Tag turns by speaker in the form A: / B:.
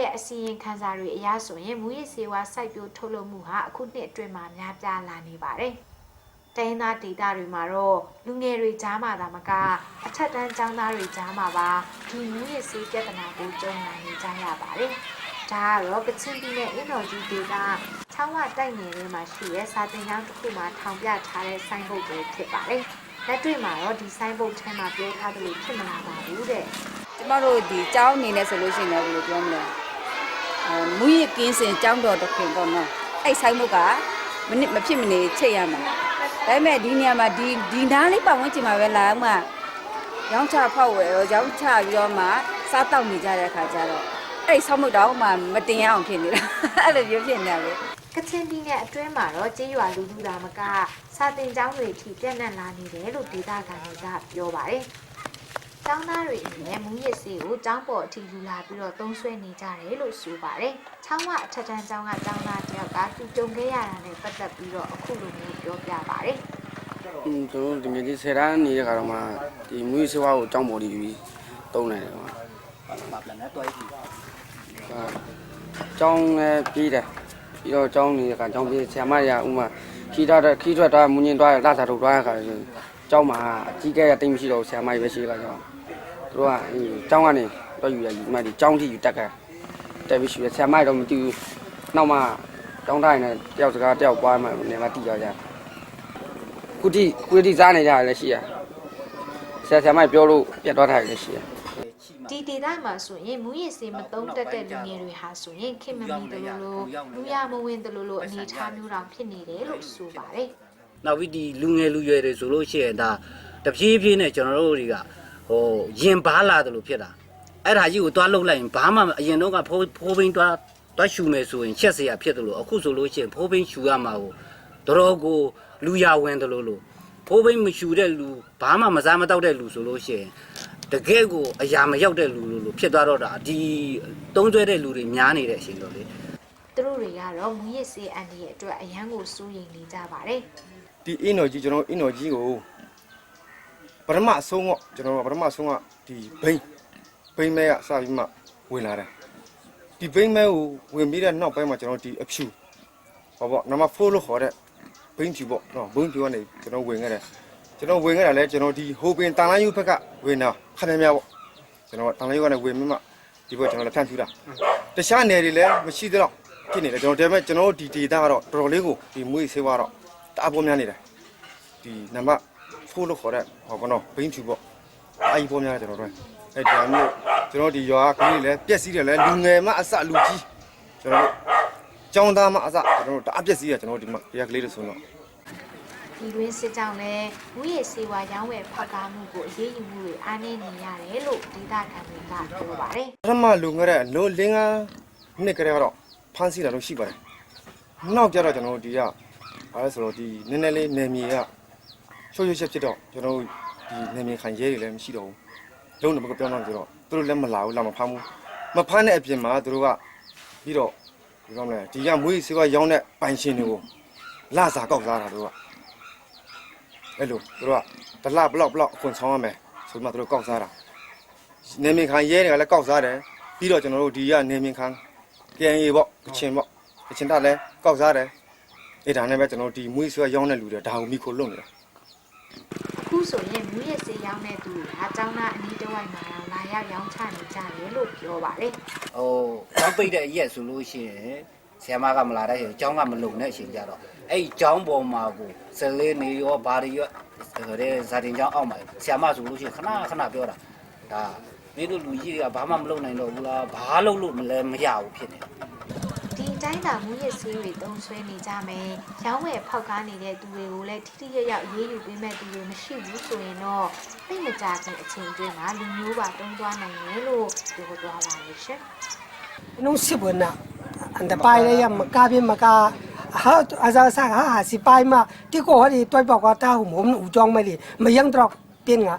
A: ရဲ့အစီရင်ခံစာတွေအရဆိုရင်မူရစ်စေဝါစိုက်ပျိုးထုတ်လုပ်မှုဟာအခုနှစ်အတွင်းမှာများပြားလာနေပါတယ်။တိုင်းသားဒေသတွေမှာတော့လူငယ်တွေကြားမှာသာမကအထက်တန်းကျောင်းသားတွေကြားမှာပါဒီမူရစ်စေပြဿနာကိုကြုံလာနေကြရပါတယ်။ဒါကတော့ကချင်ပြည်နယ်အင်းတော်ကြီးဒေသချောင်းဝတိုက်နယ်ထဲမှာရှိတဲ့စာတင်ကျောင်းတစ်ခုမှာထောင်ပြထားတဲ့ဆိုင်းဘုတ်တွေဖြစ်ပါတယ်။လက်တွေ့မှာတော့ဒီဆိုင်းဘုတ်ထဲမှာပြောထားသလိုဖြစ်မလာပါဘူးတဲ့။
B: ကျမတို့ဒီကျောင်းအနေနဲ့ဆိုလို့ရှိရင်လည်းဘယ်လိုပြောမလဲအဲမူရစ်ကင်းစင်ကျောင်းတော်တစ်ခင်ပေါ့နော်အဲ့ဆိုင်မုတ်ကမနစ်မဖြစ်မနေချိတ်ရမှာဒါပေမဲ့ဒီနေရာမှာဒီဒီနားလေးပတ်ဝန်းကျင်မှာပဲလာမှရောင်းချဖောက်ဝယ်ရောရောင်းချပြီးတော့မှစားတောက်နေကြတဲ့အခါကျတော့အဲ့ဆောင်းမုတ်တော့မှမတင်ရအောင်ဖြစ်နေတာအဲ့လိုမျိုးဖြစ်နေတာပဲ
A: ကချင်ပြည်နယ်အတွင်းမှာတော့ကျေးရွာလူထုသာမကစာတင်ကျောင်းတွေထိပြန့်နှံ့လာနေတယ်လို့ဒေသခံတွေကပြောပါတယ်။ ကျောင်းသားတွေအနေနဲ့မူရစ်စေးကိုကျောင်းပေါ်အထိယူလာပြီးတော့သုံးဆွဲနေကြတယ်လို့ဆိုပါတယ်။ချောင်းဝအထက်တန်းကျောင်းကကျောင်းသားတယောက်ကသူကြုံခဲ့ရတာနဲ့ပတ်သက်ပြီးတော့အခုလိုမျိုးပြောပြပါတယ်။
C: อืมကျွန်တော်တို့ဒီငယ်ကြီး10တန်းနေတဲ့ခါတော့မှဒီမူကြီးစေဝါကိုအကြောင်းပေါ်နေပြီးတုံးနေတယ်ကွာဘာပြန်လဲတွဲကြည့်ကျောင်းလည်းပြီးတယ်ပြီးတော့ကျောင်းနေတဲ့ခါကျောင်းပြီးဆရာမတွေကဥမာခီးတော့ခီးထွက်တော့မူညင်တော့လာစားထုတ်တော့ခါဆိုကျောင်းမှာအကြီးကဲကတိတ်မရှိတော့ဆရာမကြီးပဲရှိခါကျောင်း သူတို့ကကျောင်းကနေတော့ယူရယူမှဒီကျောင်းထိယူတက်ခဲ့တက်ပြီးရှိရဆရာမကြီးတော့မသိဘူးနောက်မှကျောင်းတိုင်းနဲ့တယောက်စကားတယောက်ပွားမှနေမှတိရကြကုတိကုတိစားနေကြရလည်းရှိရဆရာဆရာမပြောလို့ပြတ်သွားတာလည်းရှိရ
A: ဒီဒေသမှာဆိုရင်မူရစ်စေးမသုံးတတ်တဲ့လူငယ်တွေဟာဆိုရင်ခင်မမီတလို့လို့လူရမဝင်တလို့လို့အနေအထားမျိုးတောင်ဖြစ်နေတယ်လို့ဆိုပါတယ်။
D: နောက်ပြီးဒီလူငယ်လူရွယ်တွေဆိုလို့ရှိရင်ဒါတပြေးပြေးနဲ့ကျွန်တော်တို့တွေက ဟိုရင်ဘားလာတယ်လို့ဖြစ်တာအဲ့ဒါကြီးကိုသွားလှုပ်လိုက်ရင်ဘာမှအရင်တော့ကဖိုးဖိုးဘင်းသွားသွားရှူမယ်ဆိုရင်ချက်เสียဖြစ်တယ်လို့အခုဆိုလို့ရှိရင်ဖိုးဘင်းရှူရမှာကိုတော်ကိုလူရဝင်တယ်လို့လို့ဖိုးဘင်းမရှူတဲ့လူဘာမှမစားမတော့တဲ့လူဆိုလို့ရှိရင်တကယ်ကိုအရာမရောက်တဲ့လူလို့လို့ဖြစ်သွားတော့တာဒီတုံးကျွဲတဲ့လူတွေများနေတဲ့အချိန်တော့လေ
A: သူတို့တွေကတော့မူရစ်စေးအန်ဒီရဲ့အတွက်အရန်ကိုစိုးရိမ်နေကြပါတယ်
E: ဒီအင်းတော်ကြီးကျွန်တော်အင်းတော်ကြီးကို ပထမအဆုံးကကျွန်တော်ပထမဆုံးကဒီဘိန်းဘိန်းမဲကစပြီးမှဝင်လာတယ်ဒီဘိန်းမဲကိုဝင်ပြီးတဲ့နောက်ပိုင်းမှာကျွန်တော်ဒီအဖြူဟောပေါ့နံပါတ်4လို့ခေါ်တဲ့ဘိန်းဖြူပေါ့နော်ဘိန်းဖြူကနေကျွန်တော်ဝင်ခဲ့တယ်ကျွန်တော်ဝင်ခဲ့တာလဲကျွန်တော်ဒီဟိုပင်တန်လိုင်းယူဘက်ကဝင်တာခဏများပေါ့ကျွန်တော်တန်လိုင်းယူကနေဝင်ပြီးမှဒီဘက်ကျွန်တော်လည်းဖြန့်ဖြူတာတခြားနယ်တွေလည်းမရှိသေးတော့ဖြစ်နေတယ်ကျွန်တော်ဒါပေမဲ့ကျွန်တော်တို့ဒီဒေတာကတော့တော်တော်လေးကိုဒီမွေးဆေးဝါးတော့တအားပေါ်များနေတယ်ဒီနံပါတ် 4လို့ခေါ်တဲ့ဟောကောနော်ဘိန်းဖြူပေါ့အာကြီးပေါ်များတယ်ကျွန်တော်တို့အဲ့ဒါမျိုးကျွန်တော်ဒီရွာကကလေးလည်းပြက်စီးတယ်လဲလူငယ်မှအစလူကြီးကျွန်တော်တို့ကျောင်းသားမှအစကျွန်တော်တို့တအားပြက်စီးရကျွန်တော်တို့ဒီမှာတရားကလေးလို့ဆိုတော့
A: ဒီတွင်းစစ်ကြောင့်လည်းမူရစ်စေးဝါရောင်းဝယ်ဖောက်ကားမှုကိုအရေးယူမှုတွေအားနည်းနေရတယ်လို့ဒေသခံတွေကပြောပါတယ်
E: ပထမလူငယ်တဲ့လို့လင်းကနှစ်ကလေးကတော့ဖမ်းဆီးလာလို့ရှိပါတယ်နောက်ကြတော့ကျွန်တော်တို့ဒီကဘာလဲဆိုတော့ဒီနည်းနည်းလေးနေမြေက ချိုးချိုးချက်ဖြစ်တော့ကျွန်တော်တို့ဒီနေမြေခံရဲတွေလည်းမရှိတော့ဘူးလုံးတော့မပြောတော့ဆိုတော့သူတို့လည်းမလာဘူးလာမဖမ်းဘူးမဖမ်းတဲ့အပြင်မှာသူတို့ကပြီးတော့ဒီကောင်းလဲဒီကမွေးစေကရောင်းတဲ့ပိုင်ရှင်တွေကိုလာစာကောက်စားတာတို့ကအဲ့လိုသူတို့ကတလဘလောက်ဘလောက်အခွန်ဆောင်ရမယ်ဆိုမှသူတို့ကောက်စားတာနေမြေခံရဲတွေကလည်းကောက်စားတယ်ပြီးတော့ကျွန်တော်တို့ဒီကနေမြေခံ KNA ပေါ့ကချင်ပေါ့ကချင်တက်လည်းကောက်စားတယ်အဲ့ဒါနဲ့ပဲကျွန်တော်တို့ဒီမွေးစေကရောင်းတဲ့လူတွေဒါကိုမိခိုလွတ်နေတာ
A: အခုဆိုရင်မူရစ်စေးရောင်းတဲ့သူတွေဟာကျောင်းသားအနီးတစ်ဝိုက်မှာတော့လာရောက်ရောင်းချနေကြတယ်လို့ပြောပါတယ်
D: ဟိုကျောင်းပိတ်တဲ့အရက်ဆိုလို့ရှိရင်ဆရာမကမလာတဲ့ချိန်ကျောင်းကမလုံတဲ့အချိန်ကြတော့အဲ့ဒီကျောင်းပေါ်မှာကိုစလေးနေရောဘာတွေရောတဲ့ဇာတင်ကျောင်းအောက်မှာဆရာမဆိုလို့ရှိရင်ခဏခဏပြောတာဒါမင်းတို့လူကြီးတွေကဘာမှမလုပ်နိုင်တော့ဘူးလားဘာလုပ်လို့မလဲမရဘူးဖြစ်တယ်
A: ဒီအ တိုင်းသာမူရစ်ဆေးတွေသုံးဆွဲနေကြမယ်။ရောင်းဝယ်ဖောက်ကားနေတဲ့သူတွေကိုလည်းထိထိရရအေးအေးပေးမဲ့သူတွေမရှိဘူးဆိုရင်တော့သိမကြတဲ့အချိန်တွင်းမှာလူမျိုးပါတုံးသွားနိုင်တယ်လို့ပြောသွားပါလိမ့်ရှင်။
F: နှုတ်စစ်ဝင်နာအန်တပိုင်လည်းမကားပြင်းမကားဟာအစားစားဟာစီပိုင်မတိကိုဟောဒီတွိုက်ပေါက်တာဟုမုံဦးကြောင်းမလေးမယံတော့ပြင်းငါ